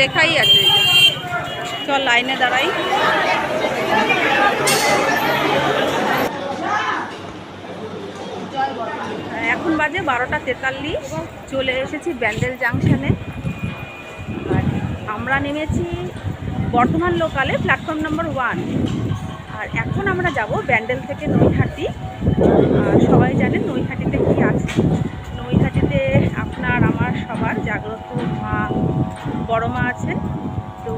লেখাই আছে। চল লাইনে দাঁড়াই। এখন বাজে বারোটা তেতাল্লিশ, চলে এসেছি ব্যান্ডেল জাংশনে। আর আমরা নেমেছি বর্ধমান লোকালে, প্ল্যাটফর্ম নাম্বার ওয়ান। আর এখন আমরা যাব ব্যান্ডেল থেকে নৈহাটি। আর সবাই জানেন নৈহাটিতে কি আছে? নৈহাটিতে আপনার, আমার, সবার জাগ্রত মা বড় মা আছে। তো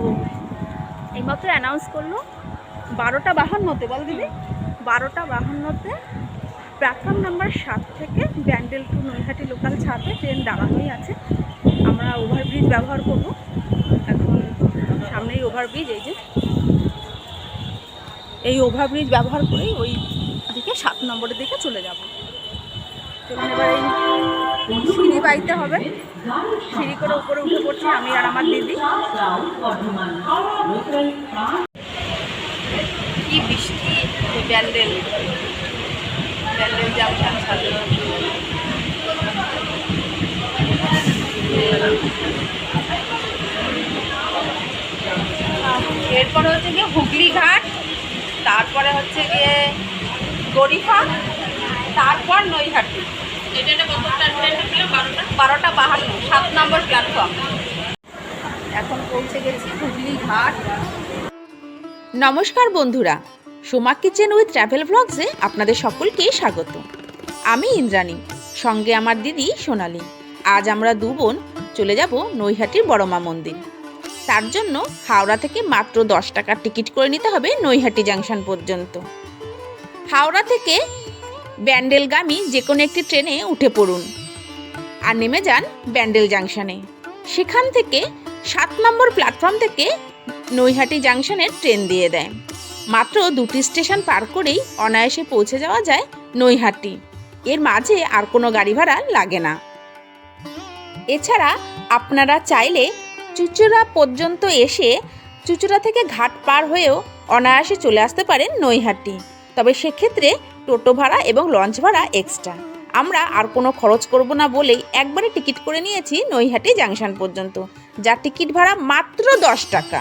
এইমাত্র অ্যানাউন্স করল, বারোটা বাহান্নতে, বল দিদি। বারোটা বাহান্নতে প্ল্যাটফর্ম নাম্বার সাত থেকে ব্যান্ডেল টু নৈহাটি লোকাল ছাড়বে ট্রেন দাঁড়ানোই আছে। আমরা ওভারব্রিজ ব্যবহার করব। এখন সামনেই ওভারব্রিজ এই যে। এই ওভারব্রিজ ব্যবহার করেই ওই দিকে সাত নম্বরের দিকে চলে যাব। চলুন এবার সিঁড়ি বাইতে হবে। সিঁড়ি করে উপরে উঠে পড়ছি আমি আর আমার দিদি। কি বৃষ্টি ব্যান্ডেল ব্যান্ডেল জামশান সাজানো এরপরে হচ্ছে গিয়ে হুগলি ঘাট, তারপরে হচ্ছে গিয়ে গরিফা, তারপর নৈহাটি। বারোটা? বাহান্ন সাত নম্বর প্ল্যাটফর্ম এখন পৌঁছে গেছি হুগলি ঘাট। নমস্কার বন্ধুরা সোমা কিচেন উইথ ট্রাভেল ব্লগসে আপনাদের সকলকে স্বাগত। আমি ইন্দ্রাণী সঙ্গে আমার দিদি সোনালি। আজ আমরা দু বোন চলে যাব নৈহাটির বড়মা মন্দির। তার জন্য হাওড়া থেকে মাত্র দশ টাকার টিকিট করে নিতে হবে নৈহাটি জাংশন পর্যন্ত। হাওড়া থেকে ব্যান্ডেলগামী যে কোনো একটি ট্রেনে উঠে পড়ুন আর নেমে যান ব্যান্ডেল জাংশনে। সেখান থেকে সাত নম্বর প্ল্যাটফর্ম থেকে নৈহাটি জাংশনের ট্রেন দিয়ে দেয়। মাত্র দুটি স্টেশন পার করেই অনায়াসে পৌঁছে যাওয়া যায় নৈহাটি। এর মাঝে আর কোনো গাড়ি ভাড়া লাগে না। এছাড়া আপনারা চাইলে চুচুড়া পর্যন্ত এসে চুচুড়া থেকে ঘাট পার হয়েও অনায়াসে চলে আসতে পারেন নৈহাটি। তবে সেক্ষেত্রে টোটো ভাড়া এবং লঞ্চ ভাড়া এক্সট্রা আমরা আর কোনো খরচ করব না বলেই একবারে টিকিট করে নিয়েছি নৈহাটি জাংশন পর্যন্ত। যার টিকিট ভাড়া মাত্র দশ টাকা।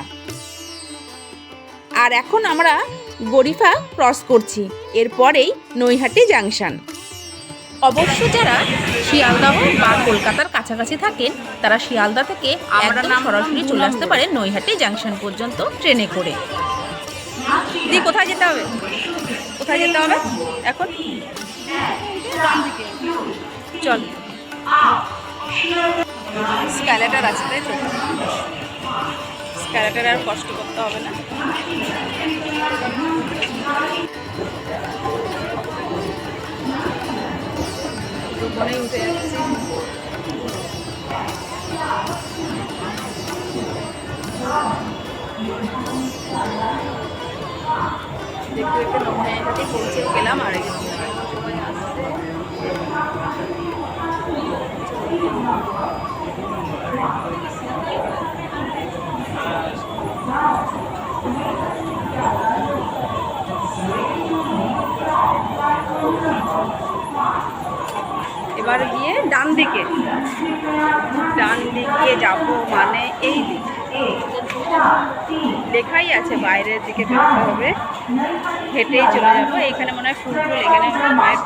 আর এখন আমরা গরিফা ক্রস করছি এরপরেই নৈহাটি জাংশন। অবশ্য যারা শিয়ালদাহ বা কলকাতার কাছাকাছি থাকেন তারা শিয়ালদা থেকে আমরা নাম সরাসরি চলে আসতে পারেন নৈহাটি জাংশন পর্যন্ত ট্রেনে করে। দিদি কোথায় যেতে হবে? কোথায় যেতে হবে। এখন চল। স্ক্যালেটার আছে তাই তো? স্ক্যালেটার আর কষ্ট করতে হবে না। উঠে যাচ্ছি। দেখতে আর এবার গিয়ে ডান দিকে। ডান দিকে যাব মানে এই দিক। লেখাই আছে বাইরের দিকে বেরোতে হবে। হেঁটেই চলে যাব। এখানে মনে হয় ফুল টুল এখানে মায়ের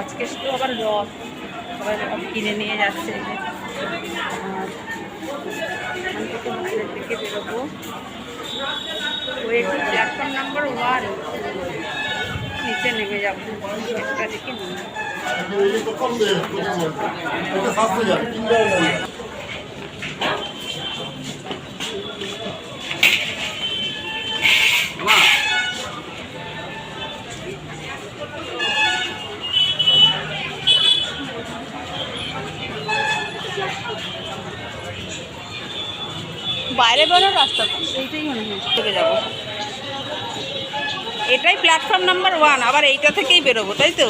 আজকে শুধু আবার রথ সবাই রথ কিনে নিয়ে যাচ্ছে। বাইরের দিকে বেরোবো। ওই প্ল্যাটফর্ম নাম্বার ওয়ান নিচে নেমে যাব। একটা নেমে বাইরে বেরোর রাস্তা এইটাই মনে হয়। থেকে যাব। এটাই প্ল্যাটফর্ম নাম্বার ওয়ান আবার এইটা থেকেই বেরোবো তাই তো?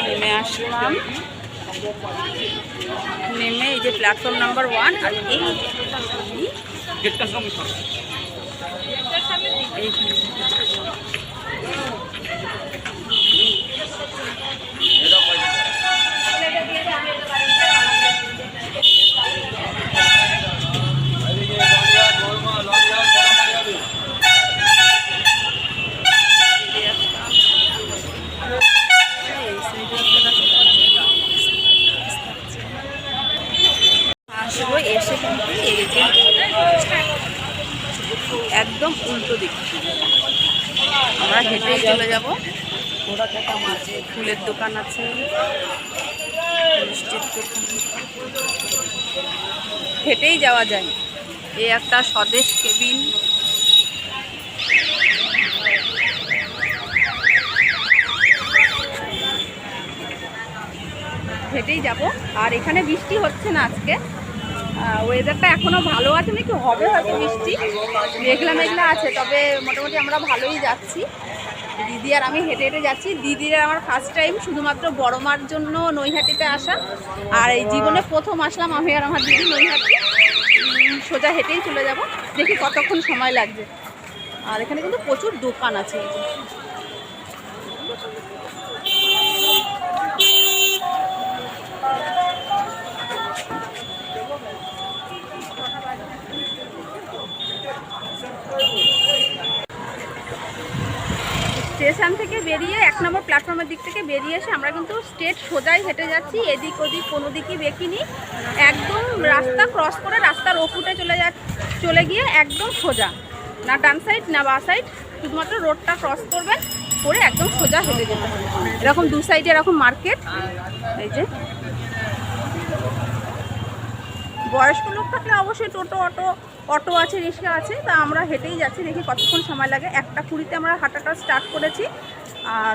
নেমে আসলাম। নেমে এই যে প্ল্যাটফর্ম নাম্বার ওয়ান আর এই আসব এসে কিন্তু এই যে একদম উল্টো দিক আমরা হেঁটেই চলে যাব ফুলের দোকান আছে। হেঁটেই যাওয়া যায়। এই একটা স্বদেশ কেবিন। হেঁটেই যাব। আর এখানে বৃষ্টি হচ্ছে না আজকে। ওয়েদারটা এখনও ভালো আছে নাকি? হবে হয়তো বৃষ্টি। মেঘলা মেঘলা আছে, তবে মোটামুটি আমরা ভালোই যাচ্ছি। দিদি আর আমি হেঁটে হেঁটে যাচ্ছি। দিদির আমার ফার্স্ট টাইম শুধুমাত্র বড়মার জন্য নৈহাটিতে আসা। আর এই জীবনে প্রথম আসলাম আমি আর আমার দিদি নৈহাটি। সোজা হেঁটেই চলে যাব। দেখি কতক্ষণ সময় লাগবে। আর এখানে কিন্তু প্রচুর দোকান আছে। স্টেশন থেকে বেরিয়ে এক নম্বর প্ল্যাটফর্মের দিক থেকে বেরিয়ে এসে আমরা কিন্তু স্টেট সোজাই হেঁটে যাচ্ছি। এদিক ওদিক, কোনো দিকই বেঁকিনি একদম রাস্তা ক্রস করে রাস্তার ওপুটে চলে যা চলে গিয়ে একদম সোজা। না ডান সাইড না বা সাইড শুধুমাত্র রোডটা ক্রস করবেন, করে একদম সোজা হেঁটে যেতে হবে। এরকম দু সাইডে এরকম মার্কেট এই যে। বয়স্ক লোক থাকলে অবশ্যই টোটো, অটো অটো আছে, রিক্সা আছে, তা আমরা হেঁটেই যাচ্ছি, দেখি কতক্ষণ সময় লাগে। একটা কুড়িতে আমরা হাঁটাটা স্টার্ট করেছি। আর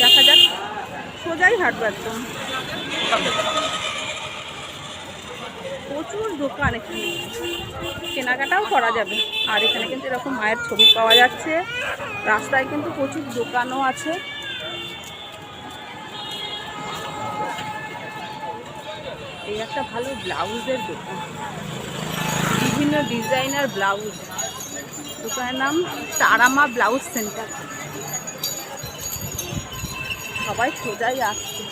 দেখা যাক, সোজাই হাঁটবো একদম। প্রচুর দোকান এখানে। কেনাকাটাও করা যাবে। আর এখানে কিন্তু এরকম মায়ের ছবি পাওয়া যাচ্ছে। রাস্তায় কিন্তু প্রচুর দোকানও আছে। এই একটা ভালো ব্লাউজের দোকান। বিভিন্ন ডিজাইনার ব্লাউজ। দোকানের নাম তারামা ব্লাউজ সেন্টার। সবাই সোজাই আসছে।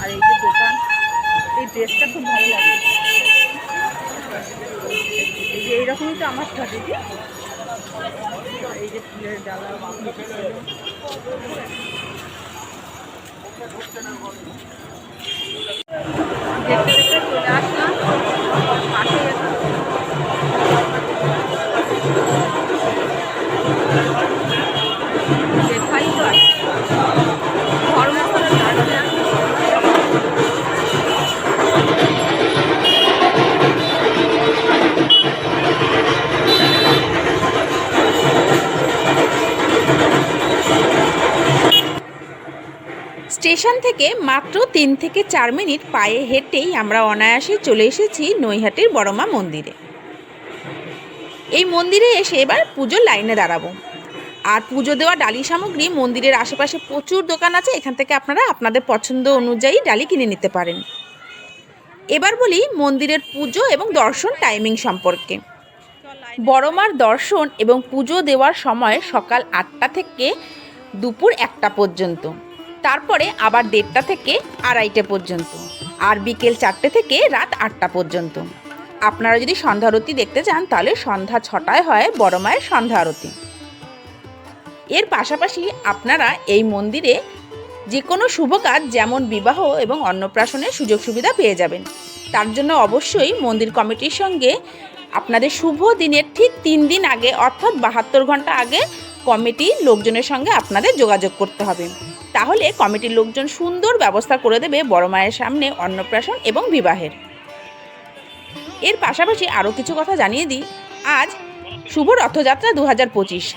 আর এই যে দোকান, এই ড্রেসটা খুব ভালো লাগে। এই যে এইরকমই তো আমার দিদি এই যে ফুলের ডালা। দেখতে স্টেশন থেকে মাত্র তিন থেকে চার মিনিট পায়ে হেঁটেই আমরা অনায়াসে চলে এসেছি নৈহাটির বড়মা মন্দিরে। এই মন্দিরে এসে এবার পুজোর লাইনে দাঁড়াবো। আর পুজো দেওয়া ডালি সামগ্রী মন্দিরের আশেপাশে প্রচুর দোকান আছে, এখান থেকে আপনারা আপনাদের পছন্দ অনুযায়ী ডালি কিনে নিতে পারেন। এবার বলি মন্দিরের পুজো এবং দর্শন টাইমিং সম্পর্কে। বড়মার দর্শন এবং পুজো দেওয়ার সময় সকাল আটটা থেকে দুপুর একটা পর্যন্ত। তারপরে আবার দেড়টা থেকে আড়াইটে পর্যন্ত আর বিকেল চারটে থেকে রাত আটটা পর্যন্ত। আপনারা যদি সন্ধ্যা আরতি দেখতে চান, তাহলে সন্ধ্যা ছটায় হয় বড় মায়ের সন্ধ্যা আরতি। এর পাশাপাশি আপনারা এই মন্দিরে যে কোনো শুভ কাজ, যেমন বিবাহ এবং অন্নপ্রাশনের সুযোগ সুবিধা পেয়ে যাবেন। তার জন্য অবশ্যই মন্দির কমিটির সঙ্গে আপনাদের শুভ দিনের ঠিক তিন দিন আগে, অর্থাৎ বাহাত্তর ঘণ্টা আগে কমিটির লোকজনের সঙ্গে আপনাদের যোগাযোগ করতে হবে। তাহলে কমিটির লোকজন সুন্দর ব্যবস্থা করে দেবে বড় মায়ের সামনে অন্নপ্রাশন এবং বিবাহের। এর পাশাপাশি আরও কিছু কথা জানিয়ে দিই। আজ শুভ রথযাত্রা দু হাজার পঁচিশ।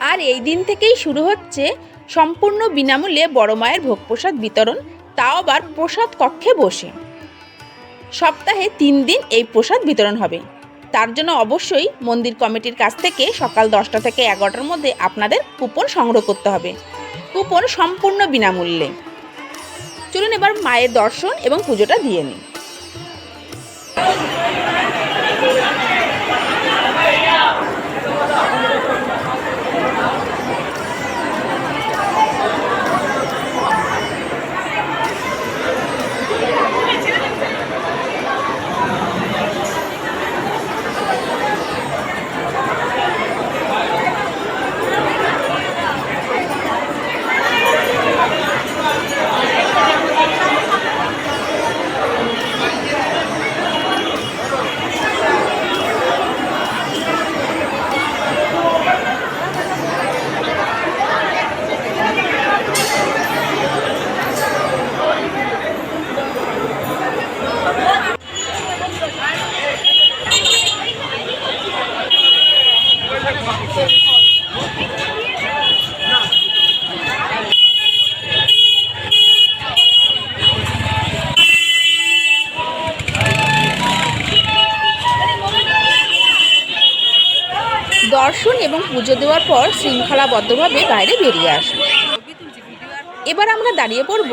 আর এই দিন থেকেই শুরু হচ্ছে সম্পূর্ণ বিনামূল্যে বড় মায়ের ভোগ প্রসাদ বিতরণ, তাও আবার প্রসাদ কক্ষে বসে। সপ্তাহে তিন দিন এই প্রসাদ বিতরণ হবে। তার জন্য অবশ্যই মন্দির কমিটির কাছ থেকে সকাল দশটা থেকে এগারোটার মধ্যে আপনাদের কুপন সংগ্রহ করতে হবে। কুপন সম্পূর্ণ বিনামূল্যে। চলুন এবার মায়ের দর্শন এবং পুজোটা দিয়ে নিই। পুজো দেওয়ার পর শৃঙ্খলাবদ্ধভাবে বাইরে বেরিয়ে আসুন এবার আমরা দাঁড়িয়ে পড়ব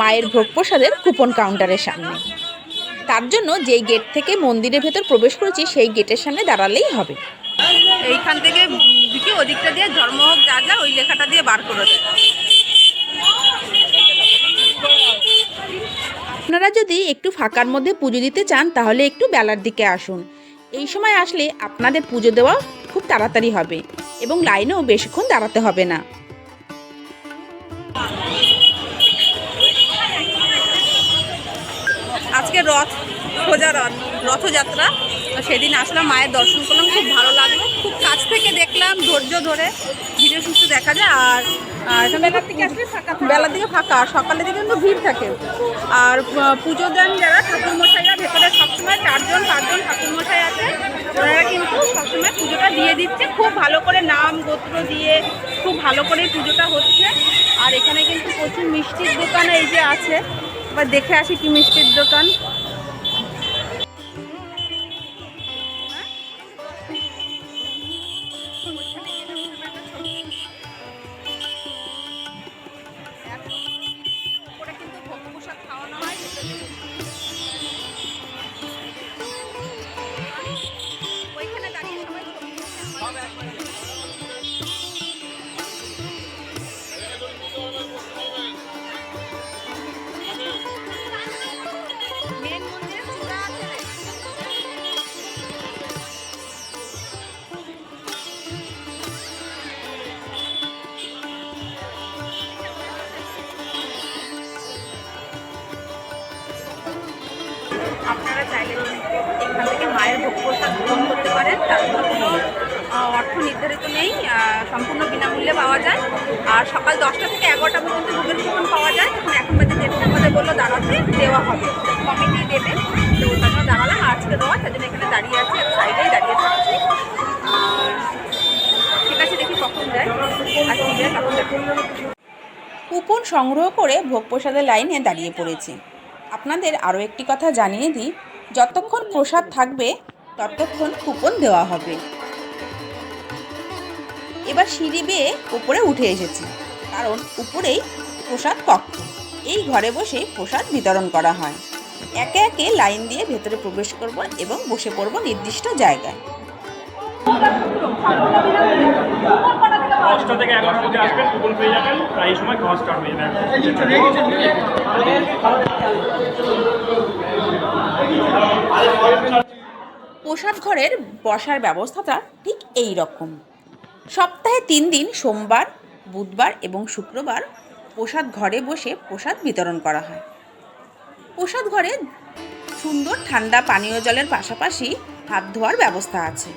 মায়ের ভোগ প্রসাদের কুপন কাউন্টারের সামনে। তার জন্য যেই গেট থেকে মন্দিরের ভেতর প্রবেশ করেছি সেই গেটের সামনে দাঁড়ালেই হবে। এইখান থেকে দিকে ওদিকটা দিয়ে জন্মহোক যা যা ওই লেখাটা দিয়ে বার করে দেয় আপনারা যদি একটু ফাঁকার মধ্যে পুজো দিতে চান তাহলে একটু বেলার দিকে আসুন। এই সময় আসলে আপনাদের পুজো দেওয়া খুব তাড়াতাড়ি হবে এবং লাইনেও বেশিক্ষণ দাঁড়াতে হবে না। আজকে রথ খোঁজা রথ, রথযাত্রা। সেদিন আসলাম, মায়ের দর্শন করলাম, খুব ভালো লাগল। খুব কাছ থেকে দেখলাম, ধৈর্য ধরে। ভিডিও সুস্থ দেখা যায় আর বেলার দিকে ফাঁকা বেলার দিকে ফাঁকা, আর সকালের দিকে কিন্তু ভিড় থাকে। আর পুজো দেন যারা ঠাকুরমশাইরা ভেতরে সবসময় চারজন, পাঁচজন ঠাকুরমশাই আছে, ওনারা কিন্তু সবসময় পুজোটা দিয়ে দিচ্ছে। খুব ভালো করে নাম, গোত্র দিয়ে খুব ভালো করে পুজোটা হচ্ছে। আর এখানে কিন্তু প্রচুর মিষ্টির দোকান এই যে আছে। এবার দেখে আসি কি মিষ্টির দোকান। বিনামূল্যে পাওয়া যায়। আর সকাল দশটা থেকে এগারোটা পর্যন্ত ভোগের কুপন পাওয়া যায়। তখন এখন বাজে দেড়টার আমাদের বলল দাঁড়াতে দেওয়া হবে। কমিটি দেবে। তো ওই জন্য দাঁড়ালাম, আজকে দেওয়া জন্য এখানে দাঁড়িয়ে আছি এক সাইডেই দাঁড়িয়ে থাকছি। ঠিক আছে, দেখি কখন যায়। যায় কুপন সংগ্রহ করে ভোগ প্রসাদের লাইনে দাঁড়িয়ে পড়েছি। আপনাদের আরও একটি কথা জানিয়ে দিই। যতক্ষণ প্রসাদ থাকবে, ততক্ষণ কুপন দেওয়া হবে। এবার সিঁড়ি বেয়ে উপরে উঠে এসেছি কারণ উপরেই প্রসাদ কক্ষ এই ঘরে বসে প্রসাদ বিতরণ করা হয়। একে একে লাইন দিয়ে ভেতরে প্রবেশ করব এবং বসে পড়ব নির্দিষ্ট জায়গায়। দশটা থেকে এগারোটার মধ্যে আসবেন কুপন পেয়ে যাবেন প্রায় সময় খাওয়া স্টার্ট হয়ে যাবে। প্রসাদ ঘরের বসার ব্যবস্থাটা ঠিক এই রকম। সপ্তাহে তিন দিন, সোমবার, বুধবার এবং শুক্রবার প্রসাদ ঘরে বসে প্রসাদ বিতরণ করা হয়। প্রসাদ ঘরে সুন্দর ঠান্ডা পানীয় জলের পাশাপাশি হাত ধোয়ার ব্যবস্থা আছে।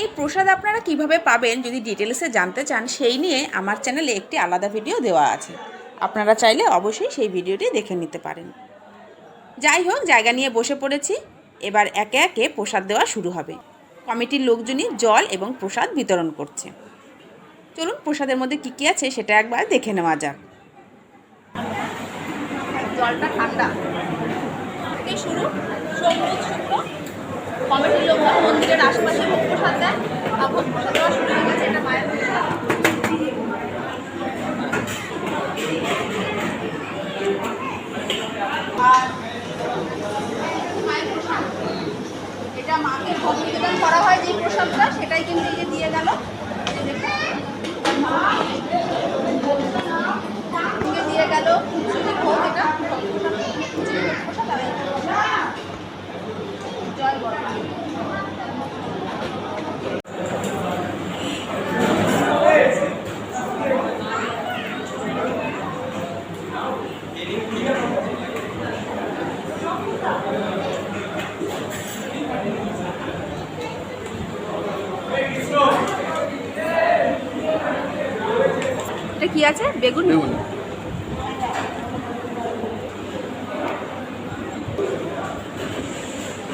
এই প্রসাদ আপনারা কীভাবে পাবেন যদি ডিটেলসে জানতে চান, সেই নিয়ে আমার চ্যানেলে একটি আলাদা ভিডিও দেওয়া আছে। আপনারা চাইলে অবশ্যই সেই ভিডিওটি দেখে নিতে পারেন। যাই হোক, জায়গা নিয়ে বসে পড়েছি। এবার একে একে প্রসাদ দেওয়া শুরু হবে। কমিটির লোকজনই জল এবং প্রসাদ বিতরণ করছে। চলুন প্রসাদের মধ্যে কী কী আছে সেটা একবার দেখে নেওয়া যাক। জলটা ঠান্ডা। শুরু। সবুজ কমিটির লোকজন মন্দিরের আশেপাশে ভোগ প্রসাদ দেয়। ভোগ প্রসাদ দেওয়া শুরু হয়ে গেছে, এটা মায়ের প্রসাদ। আর যেটা মাকে ভোগ নিবেদন করা হয় যে প্রসাদটা সেটাই কিন্তু দিয়ে দেওয়া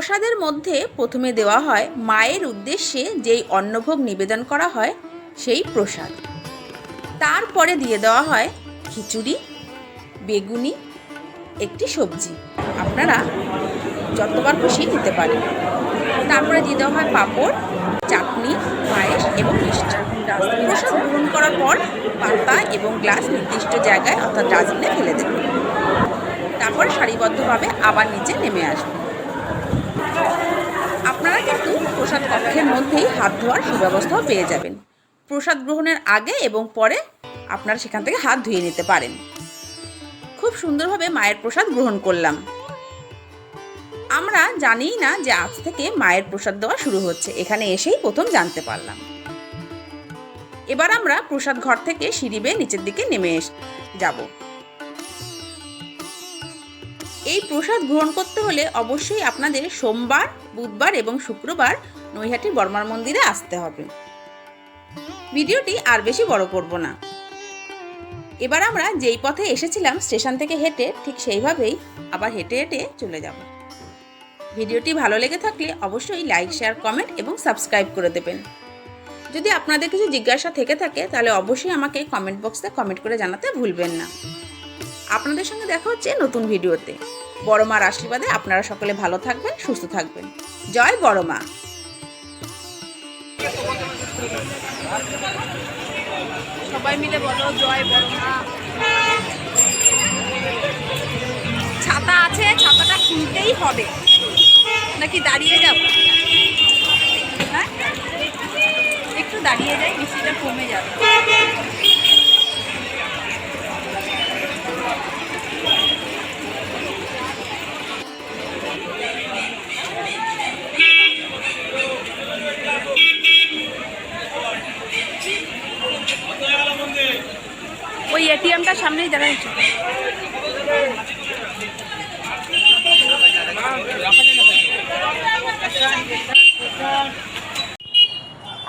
প্রসাদের মধ্যে প্রথমে দেওয়া হয় মায়ের উদ্দেশ্যে যেই অন্নভোগ নিবেদন করা হয়, সেই প্রসাদ। তারপরে দিয়ে দেওয়া হয় খিচুড়ি, বেগুনি, একটি সবজি। আপনারা যতবার খুশি নিতে পারেন। তারপরে দিয়ে দেওয়া হয় পাঁপড়, চাটনি, পায়েস এবং মিষ্টি। প্রসাদ গ্রহণ করার পর পাতা এবং গ্লাস নির্দিষ্ট জায়গায় অর্থাৎ ডাস্টবিনে ফেলে দেবেন। তারপর সারিবদ্ধভাবে আবার নিচে নেমে আসবে। প্রসাদ কক্ষের মধ্যেই হাত ধোয়ার সুব্যবস্থাও পেয়ে যাবেন। প্রসাদ গ্রহণের আগে এবং পরে আপনারা সেখান থেকে হাত ধুয়ে নিতে পারেন। খুব সুন্দরভাবে মায়ের প্রসাদ গ্রহণ করলাম। আমরা জানিই না যে আজ থেকে মায়ের প্রসাদ দেওয়া শুরু হচ্ছে। এখানে এসেই প্রথম জানতে পারলাম। এবার আমরা প্রসাদ ঘর থেকে সিঁড়ি বেয়ে নিচের দিকে নেমে যাব। এই প্রসাদ গ্রহণ করতে হলে অবশ্যই আপনাদের সোমবার, বুধবার এবং শুক্রবার নৈহাটি বর্মার মন্দিরে আসতে হবে। ভিডিওটি আর বেশি বড় করব না। এবার আমরা যেই পথে এসেছিলাম, স্টেশন থেকে হেঁটে ঠিক সেইভাবেই আবার হেঁটে হেঁটে চলে যাব। ভিডিওটি ভালো লেগে থাকলে অবশ্যই লাইক, শেয়ার, কমেন্ট এবং সাবস্ক্রাইব করে দেবেন। যদি আপনাদের কিছু জিজ্ঞাসা থেকে থাকে, তাহলে অবশ্যই আমাকে কমেন্ট বক্সে কমেন্ট করে জানাতে ভুলবেন না। আপনাদের সঙ্গে দেখা হচ্ছে নতুন ভিডিওতে। বড় মার আশীর্বাদে আপনারা সকলে ভালো থাকবেন, সুস্থ থাকবেন। জয় বড় মা সবাই মিলে বলো, জয় বড়মা। ছাতা আছে, ছাতাটা কিনতেই হবে। নাকি দাঁড়িয়ে যাব? হ্যাঁ? একটু দাঁড়িয়ে যাই বৃষ্টিটা কমে যাবে।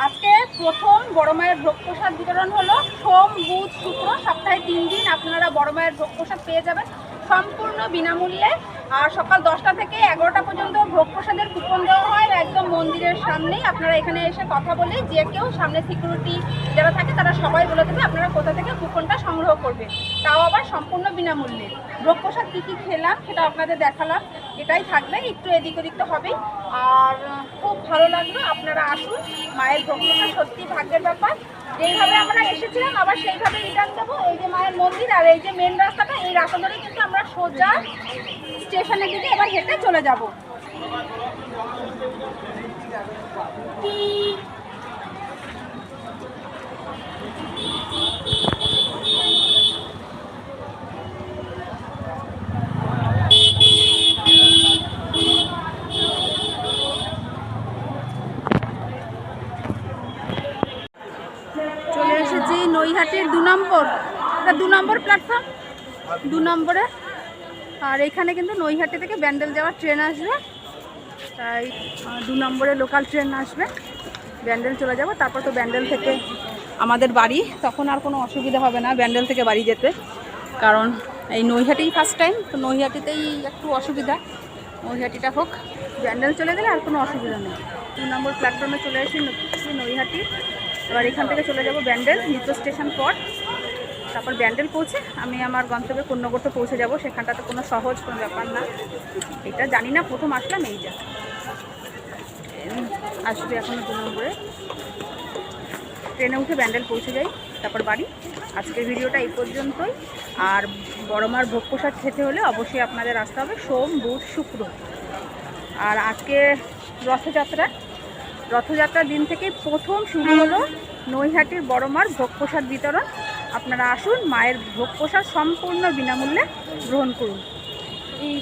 আজকে প্রথম বড় মায়ের ভোগ প্রসাদ বিতরণ হলো। সোম, বুধ, শুক্র, সপ্তাহে তিন দিন আপনারা বড় মায়ের ভোগ প্রসাদ পেয়ে যাবেন সম্পূর্ণ বিনামূল্যে। আর সকাল দশটা থেকে এগারোটা পর্যন্ত ভোগ প্রসাদের কুপন দেওয়া মন্দিরের সামনেই আপনারা এখানে এসে কথা বলে যে কেউ সামনে সিকিউরিটি যারা থাকে তারা সবাই বলে দেবে আপনারা কোথা থেকে কুপনটা সংগ্রহ করবেন। তাও আবার সম্পূর্ণ বিনামূল্যে। ভোগ প্রসাদ কী কী খেলাম সেটা আপনাদের দেখালাম। এটাই থাকবে, একটু এদিক ওদিক তো হবেই। আর, খুব ভালো লাগল আপনারা আসুন, মায়ের ভোগ প্রসাদ সত্যি ভাগ্যের ব্যাপার। যেইভাবে আমরা এসেছিলাম, আবার সেইভাবে রিটার্ন দেবো। এই যে মায়ের মন্দির আর এই যে মেন রাস্তাটা, এই রাস্তা ধরে কিন্তু আমরা সোজা স্টেশনের দিকে এবার হেঁটে চলে যাব। নৈহাটির দু নম্বর। এটা দু নম্বর প্ল্যাটফর্ম দু নম্বরে। আর এখানে কিন্তু নৈহাটি থেকে ব্যান্ডেল যাওয়ার ট্রেন আসবে। তাই দু নম্বরে লোকাল ট্রেন আসবে। ব্যান্ডেল চলে যাব, তারপর তো ব্যান্ডেল থেকে আমাদের বাড়ি। তখন আর কোনো অসুবিধা হবে না ব্যান্ডেল থেকে বাড়ি যেতে। কারণ এই নৈহাটিই ফার্স্ট টাইম তো নৈহাটিতেই একটু অসুবিধা। নৈহাটিটা হোক, ব্যান্ডেল চলে গেলে আর কোনো অসুবিধা নেই। দু নম্বর প্ল্যাটফর্মে চলে ন- নৈহাটি। এবার এখান থেকে চলে যাব ব্যান্ডেল নিত্য স্টেশন পর। তারপর ব্যান্ডেল পৌঁছে, আমি আমার গন্তব্যে কন্যাগড়তে পৌঁছে যাব। সেখানটাতে কোনো সহজ কোনো ব্যাপার না। এটা জানি না, প্রথম আসলাম, এই যা। আসবে এখনও দু নম্বরে ট্রেনে উঠে ব্যান্ডেল পৌঁছে যাই, তারপর বাড়ি। আজকের ভিডিওটা এই পর্যন্তই। আর বড় মার ভোগ প্রসাদ খেতে হলে অবশ্যই আপনাদের আসতে হবে সোম, বুধ, শুক্র। আর আজকে রথযাত্রা। রথযাত্রার দিন থেকে প্রথম শুরু হলো নৈহাটির বড় মার ভোগ প্রসাদ বিতরণ। আপনারা আসুন, মায়ের ভোগ প্রসাদ সম্পূর্ণ বিনামূল্যে গ্রহণ করুন। এই